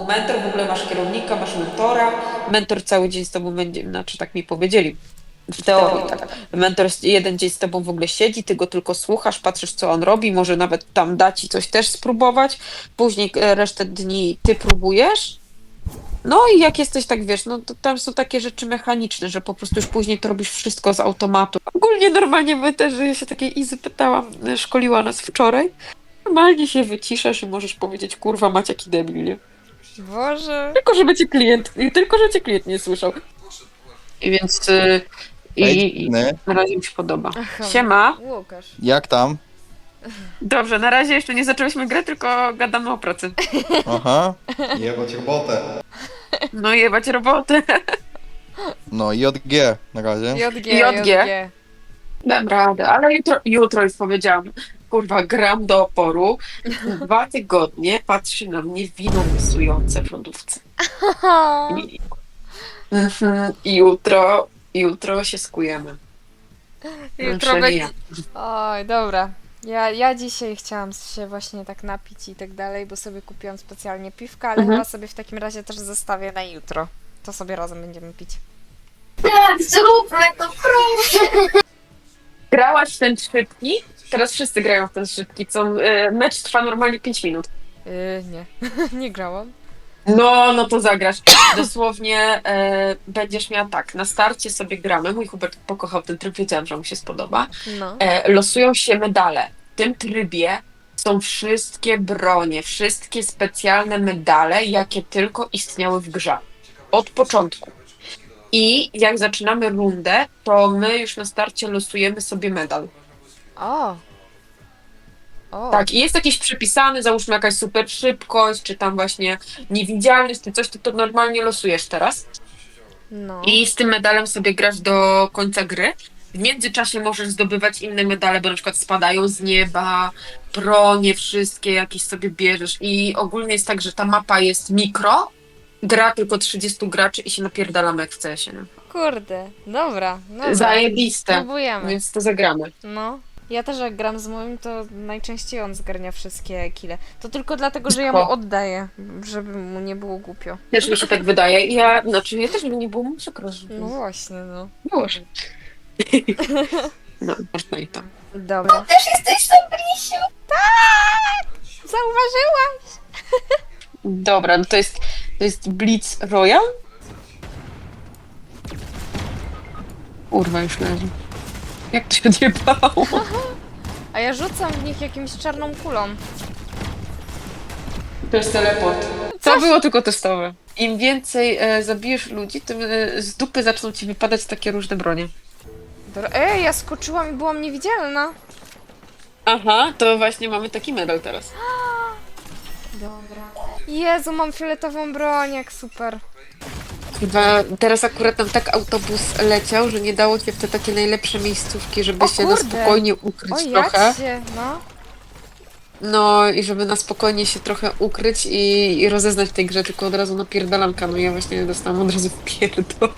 mentor, w ogóle masz kierownika, masz mentora. Mentor cały dzień z tobą będzie, znaczy tak mi powiedzieli. W teorii, tak. Mentor jeden dzień z tobą w ogóle siedzi, ty go tylko słuchasz, patrzysz co on robi, może nawet tam da ci coś też spróbować. Później e, resztę dni ty próbujesz. No i jak jesteś tak, wiesz, no to tam są takie rzeczy mechaniczne, że po prostu już później to robisz wszystko z automatu. Ogólnie normalnie my też, że ja się takiej Izy pytałam, e, szkoliła nas wczoraj. Normalnie się wyciszasz i możesz powiedzieć, kurwa, macie jaki debil, nie? Boże. Tylko żeby cię klient, tylko że cię klient nie słyszał. I więc y, i, i na razie mi się podoba. Aha. Siema. Łukasz. Jak tam? Dobrze, na razie jeszcze nie zaczęłyśmy grę, tylko gadamy o pracy. Aha. Jebać robotę. No jebać robotę. No JG na razie. JG, JG. JG. Dam radę, ale jutro, jutro już powiedziałam. Kurwa, gram do oporu. Dwa tygodnie patrzy na mnie wino misujące w lodówce. I, Mhm, I jutro, jutro się skujemy. Jutro Czyli będzie... ja. Oj, dobra. Ja, ja dzisiaj chciałam się właśnie tak napić i tak dalej, bo sobie kupiłam specjalnie piwka, ale Mhm. chyba sobie w takim razie też zostawię na jutro. To sobie razem będziemy pić. Tak, zróbmy to, proszę. Grałaś ten szybki? Teraz wszyscy grają w ten szybki, co e, mecz trwa normalnie 5 minut. Yy, nie, nie grałam. No, no to zagrasz. Dosłownie e, będziesz miała tak, na starcie sobie gramy, mój Hubert pokochał ten tryb, wiedziałam, że mu się spodoba. No. E, losują się medale. W tym trybie są wszystkie bronie, wszystkie specjalne medale, jakie tylko istniały w grze. Od początku. I jak zaczynamy rundę, to my już na starcie losujemy sobie medal. O! O! Tak, i jest jakiś przypisany, załóżmy jakaś super szybkość, czy tam właśnie niewidzialność, czy coś, to, to normalnie losujesz teraz. No. I z tym medalem sobie grasz do końca gry. W międzyczasie możesz zdobywać inne medale, bo na przykład spadają z nieba, bronie wszystkie jakieś sobie bierzesz. I ogólnie jest tak, że ta mapa jest mikro, gra tylko 30 graczy i się napierdalamy jak w CS-ie. nie? Kurde, dobra, dobra. Zajebiste, Próbujemy. więc to zagramy. No. Ja też jak gram z moim, to najczęściej on zgarnia wszystkie kile. To tylko dlatego, że ja Spoko. mu oddaję, żeby mu nie było głupio. Też mi się tak wydaje. Ja, znaczy ja też by nie było mu przykro, że No właśnie, no. było. że- No, można i to. Dobra. Też jesteś Sabrisiu. Zauważyłaś! Dobra, no to jest, to jest Blitz Royal? Kurwa, już leży. Jak to się odjebało? A ja rzucam w nich jakimś czarną kulą. To jest teleport. To było tylko testowe. Im więcej e, zabijesz ludzi, tym e, z dupy zaczną ci wypadać takie różne bronie. Dobra. Ej, ja skoczyłam i byłam niewidzialna. Aha, to właśnie mamy taki medal teraz. Dobra. Jezu, mam fioletową broń, jak super. Chyba teraz akurat nam tak autobus leciał, że nie dało cię w te takie najlepsze miejscówki, żeby O się na kurde. spokojnie ukryć O, trochę. jak się, no. No i żeby na spokojnie się trochę ukryć i, i rozeznać w tej grze, tylko od razu napierdalanka. No ja właśnie dostałam od razu w pierdol.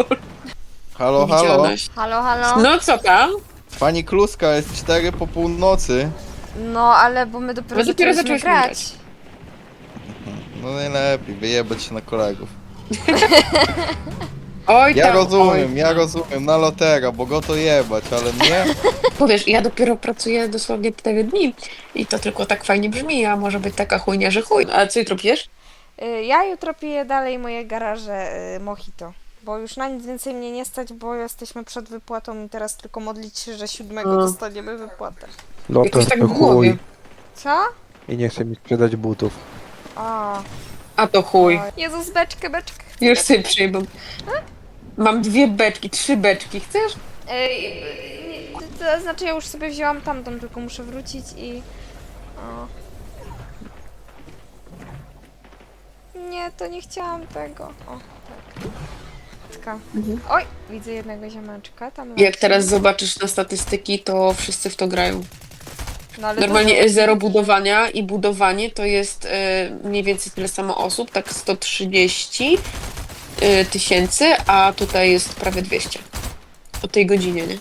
Halo, halo. Widziałaś? Halo, halo. No co tam? Pani Kluska, jest 4 po północy. No, ale bo my dopiero, My dopiero zaczęliśmy zaczęłyśmy grać. No najlepiej, wyjebać się na kolegów. Oj Ja tam, rozumiem, oj. ja rozumiem, na lotera, bo go to jebać, ale mnie? Powiesz, ja dopiero pracuję dosłownie 4 dni i to tylko tak fajnie brzmi, a może być taka chujnia, że chuj. A co jutro pijesz? Y, Ja jutro piję dalej moje garaże y, mojito. Bo już na nic więcej mnie nie stać, bo jesteśmy przed wypłatą i teraz tylko modlić się, że siódmego A. dostaniemy wypłatę. Jakoś Lotos tak to głowie. chuj Co? i nie chce mi sprzedać butów. O. A to chuj. Jezus, beczkę, beczkę. Już sobie przyjmę. Mam dwie beczki, trzy beczki. Chcesz? Ej, y, to znaczy ja już sobie wzięłam tamtą, tylko muszę wrócić i... O. Nie, to nie chciałam tego. O, tak. Taka. Oj, widzę jednego ziomeczka tam. Jak leci. teraz zobaczysz na statystyki, to wszyscy w to grają. No, ale Normalnie dużo. zero budowania i budowanie to jest e, mniej więcej tyle samo osób, tak 130 e, tysięcy, a tutaj jest prawie 200. O tej godzinie, nie?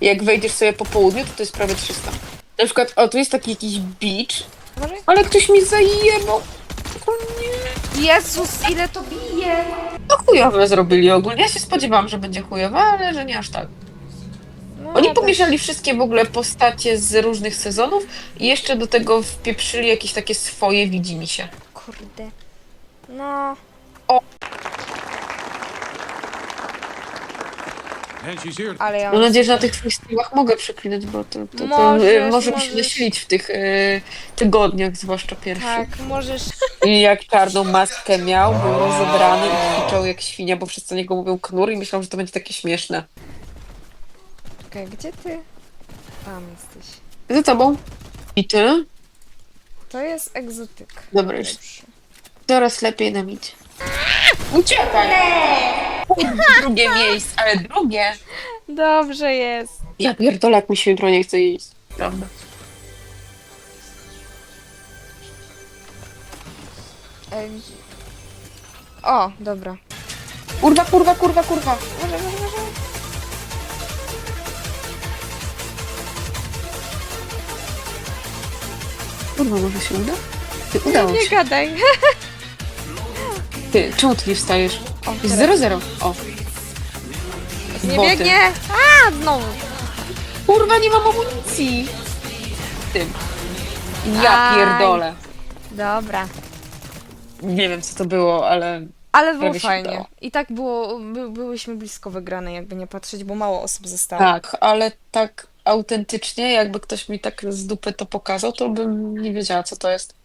Jak wejdziesz sobie po południu, to to jest prawie 300. Na przykład, o, tu jest taki jakiś beach, Może? ale ktoś mi zajebał. O nie. Jezus, ile to bije! No chujowe zrobili ogólnie. Ja się spodziewałam, że będzie chujowe, ale że nie aż tak. No, Oni pomieszali wszystkie w ogóle postacie z różnych sezonów i jeszcze do tego wpieprzyli jakieś takie swoje widzimisię. Kurde. No, And she's here. ale ja Mam nadzieję, że na tych twoich streamach mogę przeklinać, bo to, to, to Możesz, y, może mi się nasilić w tych y, tygodniach, zwłaszcza pierwszych. tak, możesz. I jak czarną maskę miał, był rozebrany i kwiczał jak świnia, bo wszyscy na niego mówią knur i myślałam, że to będzie takie śmieszne. Czekaj, gdzie ty? Tam jesteś. Za tobą. I ty? To jest egzotyk. Dobra, już coraz lepiej nam idzie. Uciekaj! Drugie miejsce, ale drugie. Dobrze jest. Ja pierdolę, jak mi się jutro nie chce iść. Prawda. Ej. O, dobra. Kurwa, kurwa, kurwa, kurwa. Uważaj, Kurwa, może się uda? Ty, udało Nie się. gadaj. Ty, czemu ty nie wstajesz? O, Jest teraz 0-0. O. nie Boty. biegnie. A, znowu. Kurwa, nie mam amunicji. Tym. Ja Aj. pierdolę. Dobra. Nie wiem, co to było, ale Ale było Prawie się fajnie. udało. I tak było, by, byłyśmy blisko wygranej, jakby nie patrzeć, bo mało osób zostało. tak, ale tak autentycznie, jakby ktoś mi tak z dupy to pokazał, to bym nie wiedziała, co to jest.